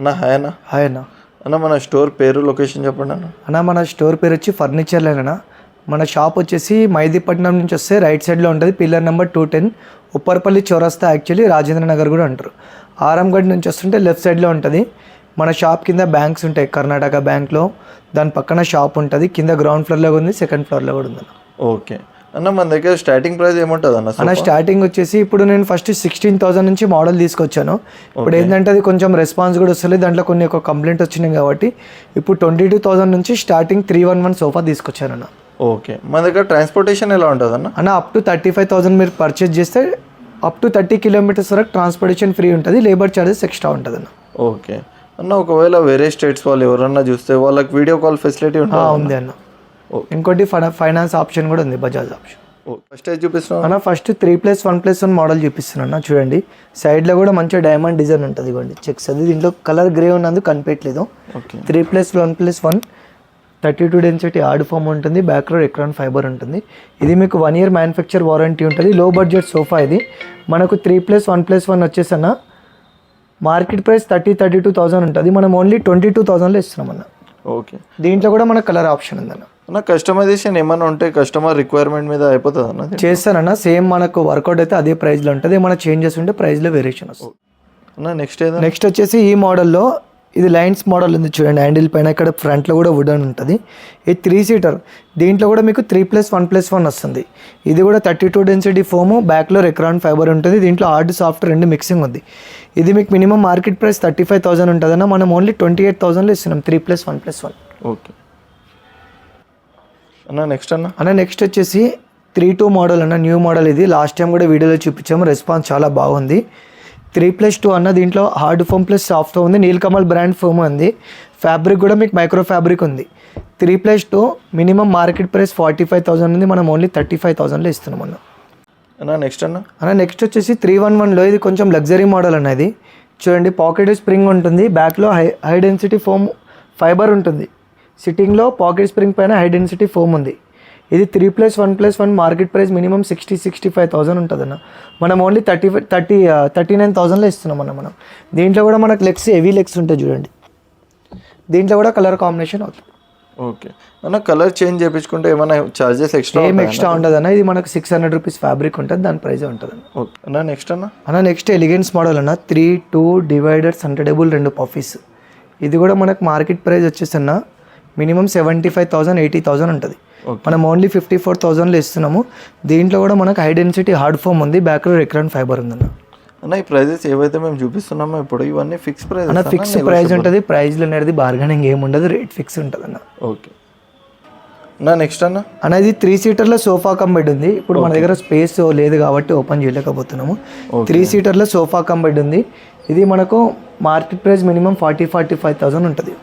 అన్న హాయ్ అన్న. హాయ్ అన్న. అన్న మన స్టోర్ పేరు లొకేషన్ చెప్పండి అన్న. అన్న మన స్టోర్ పేరు వచ్చి ఫర్నిచర్లేనా మన షాప్ వచ్చేసి మైదీపట్నం నుంచి వస్తే రైట్ సైడ్లో ఉంటుంది. Pillar number two ten. Upparpally చౌరస్తా యాక్చువల్లీ రాజేంద్ర నగర్ కూడా అంటారు. ఆరంగడ్ నుంచి వస్తుంటే లెఫ్ట్ సైడ్లో ఉంటుంది. మన షాప్ కింద బ్యాంక్స్ ఉంటాయి. కర్ణాటక బ్యాంక్లో. దాని పక్కన షాప్ ఉంటుంది. కింద గ్రౌండ్ ఫ్లోర్లో ఉంది. సెకండ్ ఫ్లోర్లో కూడా ఉంది. ఓకే. అన్న మన దగ్గర స్టార్టింగ్ ప్రైస్ ఏముంటుంది అన్న అన్న స్టార్టింగ్ వచ్చేసి ఇప్పుడు నేను ఫస్ట్ సిక్స్టీన్ థౌసండ్ నుంచి మోడల్ తీసుకొచ్చాను. ఇప్పుడు ఏంటంటే అది కొంచెం రెస్పాన్స్ కూడా వస్తుంది దాంట్లో కొన్ని ఒక కంప్లైంట్ వచ్చినాయి కాబట్టి ఇప్పుడు ట్వంటీ టూ థౌసండ్ నుంచి starting three one one sofa తీసుకొచ్చాను అన్న. ఓకే మన దగ్గర ట్రాన్స్పోర్టేషన్ ఎలా ఉంటుంది అన్న? అన్న up to thirty five thousand మీరు పర్చేజ్ చేస్తే అప్ టు థర్టీ కిలోమీటర్స్ వరకు ట్రాన్స్పోర్టేషన్ ఫ్రీ ఉంటుంది. లేబర్ ఛార్జెస్ ఎక్స్ట్రా ఉంటుంది అన్న. ఓకే అన్న ఒకవేళ వేరే స్టేట్స్ వాళ్ళు ఎవరన్నా చూస్తే వాళ్ళకి వీడియో కాల్ ఫెసిలిటీ ఉంటుంది ఉంది అన్న. ఇంకోటి ఫైనాన్స్ ఆప్షన్ కూడా ఉంది బజాజ్ ఆప్షన్. ఫస్ట్ ఏది చూపిస్తున్నాం అన్న first three plus one plus one model చూపిస్తున్నాను అన్న చూడండి. సైడ్లో కూడా మంచిగా డైమండ్ డిజైన్ ఉంటుంది ఇవ్వండి చెక్స్ అది దీంట్లో కలర్ గ్రే ఉన్నందుకు కనిపించలేదు okay. Three plus one plus one thirty two density hard foam ఉంటుంది బ్యాక్ రోడ్ ఎక్రాన్ ఫైబర్ ఉంటుంది. ఇది మీకు వన్ ఇయర్ మ్యానుఫ్యాక్చర్ వారంటీ ఉంటుంది లో బడ్జెట్ సోఫా ఇది. మనకు three plus one plus one వచ్చేసన్న market price thirty thirty two thousand ఉంటుంది. మనం ఓన్లీ ట్వంటీ టూ థౌసండ్లో ఇస్తున్నాం అన్న. ఓకే. దీంట్లో కూడా మనకు కలర్ ఆప్షన్ ఉందన్న. అన్న కస్టమైజేషన్ ఏమన్నా ఉంటే కస్టమర్ రిక్వైర్మెంట్ మీద అయిపోతుంది అన్నది చేస్తానన్న సేమ్ మనకు వర్కౌట్ అయితే అదే ప్రైస్లో ఉంటుంది ఏమైనా చేంజెస్ ఉంటే ప్రైస్లో వేరియేషన్ వస్తుంది. అన్న నెక్స్ట్ ఏదన్నా? నెక్స్ట్ వచ్చేసి ఈ మోడల్లో ఇది లైన్స్ మోడల్ ఉంది చూడండి హ్యాండిల్ పైన ఇక్కడ ఫ్రంట్లో కూడా వుడన్ ఉంటుంది. ఇది త్రీ సీటర్ దీంట్లో కూడా మీకు three plus one plus one వస్తుంది. ఇది కూడా థర్టీ టూ డెన్సిటీ ఫోము బ్యాక్లో రెక్రాన్ ఫైబర్ ఉంటుంది దీంట్లో హార్డ్ సాఫ్ట్ రెండు మిక్సింగ్ ఉంది. ఇది మీకు minimum market price thirty five thousand ఉంటుందన్న మనం ఓన్లీ ట్వంటీ ఎయిట్ థౌసండ్లో ఇస్తున్నాం three plus one plus one okay. అన్న నెక్స్ట్ అన్న? అన్న నెక్స్ట్ వచ్చేసి త్రీ టూ మోడల్ అన్న న్యూ మోడల్ ఇది. లాస్ట్ టైం కూడా వీడియోలో చూపించాము. రెస్పాన్స్ చాలా బాగుంది. త్రీ ప్లస్ టూ అన్న దీంట్లో హార్డ్ ఫోమ్ ప్లస్ సాఫ్ట్ ఉంది. నీల్కమల్ బ్రాండ్ ఫోమ్ ఉంది. ఫ్యాబ్రిక్ కూడా మీకు మైక్రో ఫ్యాబ్రిక్ ఉంది. Three plus two minimum market price forty five thousand ఉంది. మనం ఓన్లీ థర్టీ ఫైవ్ థౌసండ్లో ఇస్తున్నాం అన్న. అన్న నెక్స్ట్ అన్న? అన్న నెక్స్ట్ వచ్చేసి త్రీ వన్ వన్లో ఇది కొంచెం లగ్జరీ మోడల్ అన్నది చూడండి పాకెట్ స్ప్రింగ్ ఉంటుంది. బ్యాక్లో high high density foam fibre ఉంటుంది. సిట్టింగ్లో పాకెట్ స్ప్రింగ్ పైన హై డెన్సిటీ ఫోమ్ ఉంది. ఇది three plus one plus one market price minimum sixty sixty five thousand ఉంటుంది అన్న మనం only thirty thirty thirty nine థౌసండ్లో ఇస్తున్నాం అన్న మనం. దీంట్లో కూడా మనకు లెగ్స్ హెవీ లెగ్స్ ఉంటాయి చూడండి. దీంట్లో కూడా కలర్ కాంబినేషన్ అవుతుంది. ఓకే. అన్న కలర్ చేంజ్ చేయించుకుంటే ఏమైనా చార్జెస్ ఎక్స్ట్రా ఏం ఎక్స్ట్రా ఉండదు అన్న ఇది మనకు సిక్స్ హండ్రెడ్ రూపీస్ ఫ్యాబ్రిక్ ఉంటుంది. దాని ప్రైస్ ఉంటుంది అన్న ఓకే. అన్న నెక్స్ట్ అన్న? అన్న నెక్స్ట్ ఎలిగెన్స్ మోడల్ అన్న. త్రీ టూ డివైడర్స్ హండ్రెడబుల్ రెండు పఫీస్. ఇది కూడా మనకు మార్కెట్ ప్రైస్ వచ్చేసి అన్న minimum seventy five thousand eighty thousand ఉంటుంది. మనం ఓన్లీ ఫిఫ్టీ ఫోర్ థౌసండ్లో ఇస్తున్నాము. దీంట్లో కూడా మనకు హై డెన్సిటీ హార్డ్ ఫోమ్ ఉంది బ్యాక్లో రెక్రాన్ ఫైబర్ ఉందన్న. అన్న ఈ ప్రైజెస్ ఏవైతే మేము చూపిస్తున్నామో ఇప్పుడు ఇవన్నీ ఫిక్స్ ప్రైస్ అన్న ఫిక్స్ ప్రైస్ ఉంటుంది ప్రైస్లో అనేది బార్గెనింగ్ ఏమి ఉండదు రేట్ ఫిక్స్ ఉంటుంది అన్న. ఓకే. అన్న నెక్స్ట్ అన్న. అనేది త్రీ సీటర్లో సోఫా కమ్ బెడ్ ఉంది. ఇప్పుడు మన దగ్గర స్పేస్ లేదు కాబట్టి ఓపెన్ చేయలేకపోతున్నాము. త్రీ సీటర్లో సోఫా కమ్ బెడ్ ఉంది. ఇది మనకు market price minimum forty forty five thousand ఉంటుంది.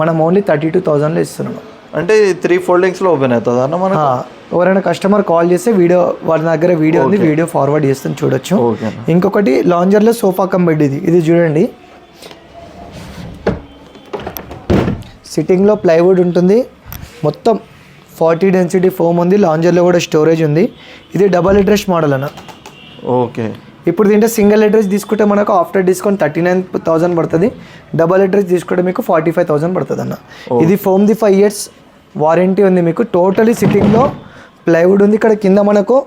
మనం ఓన్లీ థర్టీ టూ థౌసండ్లో ఇస్తున్నాము అంటే త్రీ ఫోల్డింగ్స్లో ఓపెన్ అవుతుంది అన్న మన ఎవరైనా కస్టమర్ కాల్ చేస్తే వీడియో వాళ్ళ దగ్గర వీడియో ఉంది వీడియో ఫార్వర్డ్ చేస్తాను చూడొచ్చు. ఇంకొకటి లాంజర్లో సోఫా కమ్ బెడ్ ఇది ఇది చూడండి. సిట్టింగ్లో ప్లైవుడ్ ఉంటుంది. మొత్తం ఫార్టీ డెన్సిటీ ఫోమ్ ఉంది. లాంజర్లో కూడా స్టోరేజ్ ఉంది. ఇది డబల్ అడ్రస్ మోడల్ అన్న. ఓకే. ఇప్పుడు దీంట్లో సింగిల్ అడ్రస్ తీసుకుంటే మనకు after discount thirty nine thousand పడుతుంది. డబల్ అడ్రస్ తీసుకుంటే మీకు ఫార్టీ ఫైవ్ థౌసండ్ పడుతుంది అన్న ఇది ఫోమ్ ది ఫైవ్ ఇయర్స్ వారంటీ ఉంది మీకు. టోటలీ సిట్టింగ్లో ప్లైవుడ్ ఉంది. ఇక్కడ కింద మనకు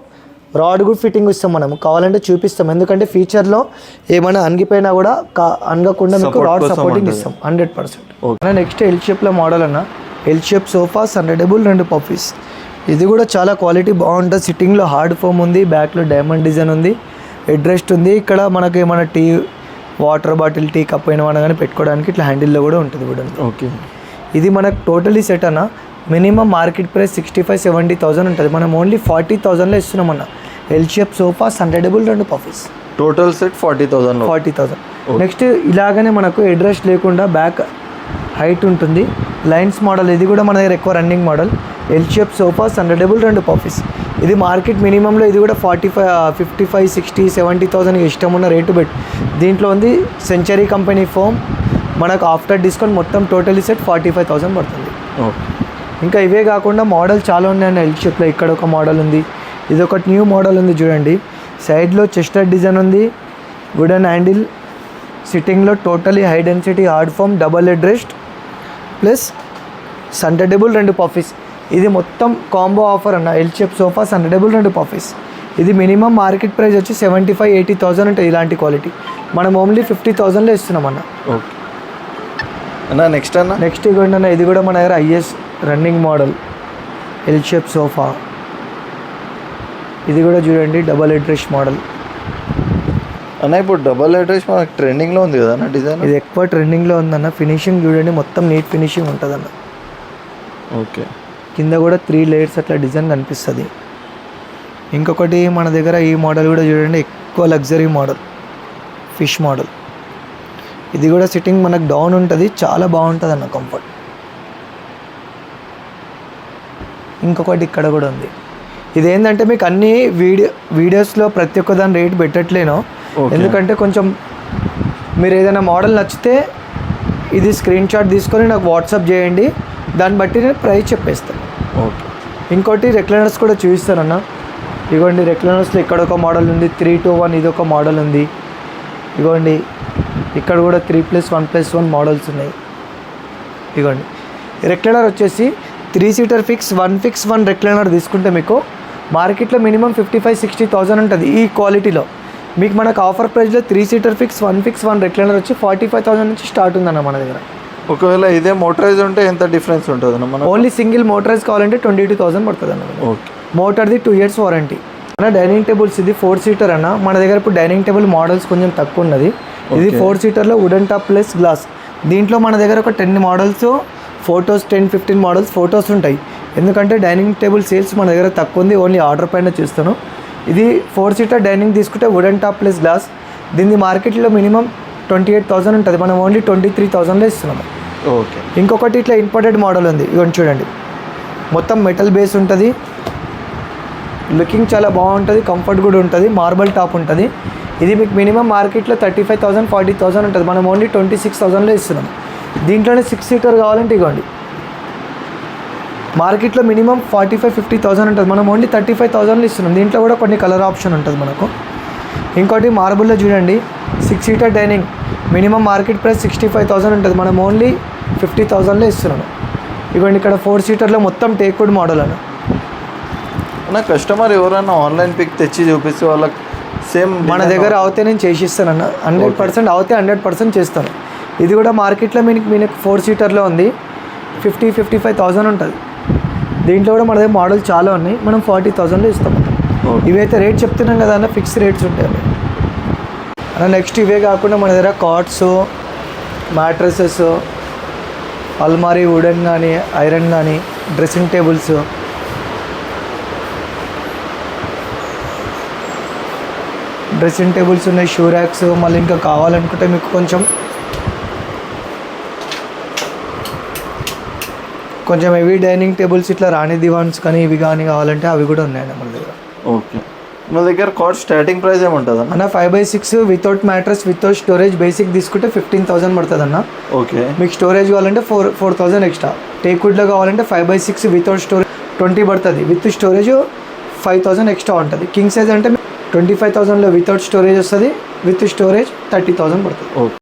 రాడ్ కూడా ఫిట్టింగ్ ఇస్తాం మనం. కావాలంటే చూపిస్తాం. ఎందుకంటే ఫీచర్లో ఏమైనా అణిగిపోయినా కూడా కా- అనగకుండా మీకు రాడ్ సపోర్టింగ్ ఇస్తాం. Hundred percent. నెక్స్ట్ ఎల్ షేప్లో మోడల్ అన్న. ఎల్ షేప్ సోఫాస్ హండ్రెడబుల్ రెండు పఫీస్ ఇది కూడా చాలా క్వాలిటీ బాగుంటుంది. సిట్టింగ్లో హార్డ్ ఫోమ్ ఉంది. బ్యాక్లో డైమండ్ డిజైన్ ఉంది. హెడ్ రెస్ట్ ఉంది. ఇక్కడ మనకి ఏమైనా tea water bottle tea cup అయిన కానీ పెట్టుకోవడానికి ఇట్లా హ్యాండిల్లో కూడా ఉంటుంది కూడా ఓకే. ఇది మనకు టోటలీ సెట్ అన్న. Minimum market price sixty five seventy thousand ఉంటుంది. మనం ఓన్లీ ఫార్టీ థౌసండ్లో ఇస్తున్నాం అన్న. ఎల్ షేప్ హండ్రెడబుల్ రెండు puffies total set forty thousand forty thousand. Next ఇలాగనే మనకు అడ్రస్ లేకుండా బ్యాక్ హైట్ ఉంటుంది. లైన్స్ మోడల్ ఇది కూడా మన దగ్గర ఎక్కువ రన్నింగ్ మోడల్. ఎల్ షేప్ హండ్రెడబుల్ రెండు పఫీస్ ఇది మార్కెట్ మినిమంలో ఇది కూడా forty five fifty five sixty seventy thousand ఇష్టం ఉన్న రేటు పెట్టి దీంట్లో ఉంది సెంచరీ కంపెనీ ఫోమ్. మనకు ఆఫ్టర్ డిస్కౌంట్ మొత్తం totally set forty five thousand పడుతుంది. ఓకే. ఇంకా ఇవే కాకుండా మోడల్ చాలా ఉన్నాయండి ఎల్ షేప్లో ఇక్కడ ఒక మోడల్ ఉంది. ఇది ఒక న్యూ మోడల్ ఉంది చూడండి. సైడ్లో చెస్టర్ డిజైన్ ఉంది. Wooden handle. సిట్టింగ్లో totally high density hard foam double head rest plus సంటడబుల్ రెండు పఫీస్. ఇది మొత్తం కాంబో ఆఫర్ అన్న ఎల్ షేప్ సోఫా సంటడబుల్ రెండు పఫీస్ ఇది మినిమం మార్కెట్ ప్రైస్ వచ్చి సెవెంటీ ఫైవ్ ఎయిటీ థౌసండ్ ఉంటుంది ఇలాంటి క్వాలిటీ మనం ఓన్లీ ఫిఫ్టీ థౌసండ్లో ఇస్తున్నాం అన్న. ఓకే అన్న నెక్స్ట్ అన్న? నెక్స్ట్ ఇవ్వండి అన్న ఇది కూడా మన దగ్గర is running model L shape sofa ఇది కూడా చూడండి డబల్ హెడ్ రెస్ట్ మోడల్ అన్న ఇప్పుడు డబల్ అడ్రస్ మనకు ట్రెండింగ్లో ఉంది కదా అన్న డిజైన్ ఇది ఎక్కువ ట్రెండింగ్లో ఉందన్న ఫినిషింగ్ చూడండి మొత్తం నీట్ ఫినిషింగ్ ఉంటుందన్న. ఓకే కింద కూడా త్రీ లేయర్స్ అట్లా డిజైన్ కనిపిస్తుంది. ఇంకొకటి మన దగ్గర ఈ మోడల్ కూడా చూడండి ఎక్కువ లగ్జరీ మోడల్ ఫిష్ మోడల్ ఇది కూడా సిట్టింగ్ మనకు డౌన్ ఉంటుంది చాలా బాగుంటుంది అన్న కంఫర్ట్ ఇంకొకటి ఇక్కడ కూడా ఉంది. ఇదేంటంటే మీకు అన్ని వీడియో వీడియోస్లో ప్రతి ఒక్క దాని రేట్ పెట్టట్లేను. ఎందుకంటే కొంచెం మీరు ఏదైనా మోడల్ నచ్చితే ఇది స్క్రీన్ షాట్ తీసుకొని నాకు వాట్సాప్ చేయండి. దాన్ని బట్టి నేను ప్రైస్ చెప్పేస్తాను ఓకే. ఇంకోటి రెక్లైనర్స్ కూడా చూపిస్తానన్న. ఇగోండి రెక్లైనర్స్లో ఇక్కడ ఒక మోడల్ ఉంది త్రీ టూ వన్ ఇది ఒక మోడల్ ఉంది. ఇగోండి ఇక్కడ కూడా three plus one plus one models ఉన్నాయి. ఇగోండి. రెక్లైనర్ వచ్చేసి three seater fix one fix one recliner తీసుకుంటే మీకు మార్కెట్లో minimum fifty five sixty thousand ఉంటుంది ఈ క్వాలిటీలో మీకు మనకు ఆఫర్ ప్రైస్లో three seater fix one fix one recliner వచ్చి ఫార్టీ ఫైవ్ థౌసండ్ నుంచి స్టార్ట్ ఉందన్న మన దగ్గర. ఒకవేళ ఇదే మోటరైజ్ ఉంటే ఎంత డిఫరెన్స్ ఉంటుంది అన్న మన ఓన్లీ సింగిల్ మోటరైజ్ కావాలంటే ట్వంటీ టూ థౌసండ్ పడుతుంది అన్న ఓకే మోటార్ది టూ ఇయర్స్ వారంటీ అన్న డైనింగ్ టేబుల్స్ ఇది ఫోర్ సీటర్ అన్న. మన దగ్గర ఇప్పుడు డైనింగ్ టేబుల్ మోడల్స్ కొంచెం తక్కువ ఉన్నది. ఇది. ఫోర్ సీటర్లో వుడెన్ టాప్ ప్లస్ గ్లాస్ దీంట్లో మన దగ్గర ఒక ten models photos ten fifteen models photos ఉంటాయి. ఎందుకంటే డైనింగ్ టేబుల్ సేల్స్ మన దగ్గర తక్కువ ఉంది. ఓన్లీ ఆర్డర్ పైన చూస్తాను. ఇది ఫోర్ సీటర్ డైనింగ్ తీసుకుంటే వుడెన్ టాప్ ప్లస్ గ్లాస్ దీన్ని మార్కెట్లో మినిమం ట్వంటీ ఎయిట్ థౌసండ్ ఉంటుంది. మనం ఓన్లీ ట్వంటీ త్రీ థౌసండ్లో ఇస్తున్నాము. ఓకే. ఇంకొకటి ఇట్లా ఇంపార్టెంట్ మోడల్ ఉంది. ఇవన్నీ చూడండి. మొత్తం మెటల్ బేస్ ఉంటుంది. లుకింగ్ చాలా బాగుంటుంది. కంఫర్ట్ కూడా ఉంటుంది. మార్బల్ టాప్ ఉంటుంది. ఇది మీకు మినిమం మార్కెట్లో thirty five thousand forty thousand ఉంటుంది. మనం ఓన్లీ ట్వంటీ సిక్స్ థౌసండ్లో ఇస్తున్నాం దీంట్లోనే సిక్స్ సీటర్ కావాలంటే ఇవ్వండి మార్కెట్లో minimum forty five fifty thousand ఉంటుంది. మనం ఓన్లీ థర్టీ ఫైవ్ థౌసండ్లో ఇస్తున్నాం. దీంట్లో కూడా కొన్ని కలర్ ఆప్షన్ ఉంటుంది మనకు. ఇంకోటి మార్బుల్లో చూడండి. Six seater dining. Minimum market price sixty five thousand ఉంటుంది. మనం ఓన్లీ ఫిఫ్టీ థౌసండ్లో ఇస్తున్నాను ఇవ్వండి ఇక్కడ ఫోర్ సీటర్లో మొత్తం టేక్వుడ్ మోడల్ అని నా కస్టమర్ ఎవరైనా ఆన్లైన్ పిక్ తెచ్చి చూపిస్తే వాళ్ళకి సేమ్ మన దగ్గర అవుతే నేను చేసిస్తానన్న హండ్రెడ్ పర్సెంట్ అవుతే హండ్రెడ్ పర్సెంట్ చేస్తాను. ఇది కూడా మార్కెట్లో మీకు మీకు ఫోర్ సీటర్లో ఉంది. ఫిఫ్టీ ఫిఫ్టీ ఫైవ్ థౌసండ్ ఉంటుంది. దీంట్లో కూడా మన దగ్గర మోడల్ చాలా ఉన్నాయి. మనం ఫార్టీ థౌసండ్లో ఇస్తాం. ఇవైతే రేట్ చెప్తున్నాం కదా అన్న ఫిక్స్ రేట్స్ ఉంటాయి అన్న నెక్స్ట్ ఇవే కాకుండా మన దగ్గర కాట్స్ మ్యాట్రసెస్ అల్మారీ వుడెన్ కానీ ఐరన్ కానీ డ్రెస్సింగ్ టేబుల్స్ డ్రెస్సింగ్ టేబుల్స్ ఉన్నాయి షూ ర్యాక్స్ మళ్ళీ ఇంకా కావాలనుకుంటే మీకు కొంచెం కొంచెం హెవీ డైనింగ్ టేబుల్స్ ఇట్లా రాణి దివాన్స్ కానీ ఇవి కానీ కావాలంటే అవి కూడా ఉన్నాయండి మన దగ్గర. ఓకే. మన దగ్గర కార్డ్ స్టార్టింగ్ ప్రైస్ ఏముంటుంది అన్న అన్న five by six without mattress without storage basic తీసుకుంటే ఫిఫ్టీన్ థౌసండ్ పడుతుంది అన్న ఓకే. మీకు స్టోరేజ్ కావాలంటే ఫోర్ ఫోర్ థౌసండ్ ఎక్స్ట్రా టేక్వుడ్లో కావాలంటే five by six without storage twenty పడుతుంది. With storage five thousand extra ఉంటుంది. కింగ్ సైజ్ అంటే ట్వంటీ ఫైవ్ థౌసండ్లో వితౌట్ స్టోరేజ్ వస్తుంది. విత్ స్టోరేజ్ థర్టీ థౌసండ్ పడుతుంది. ఓకే.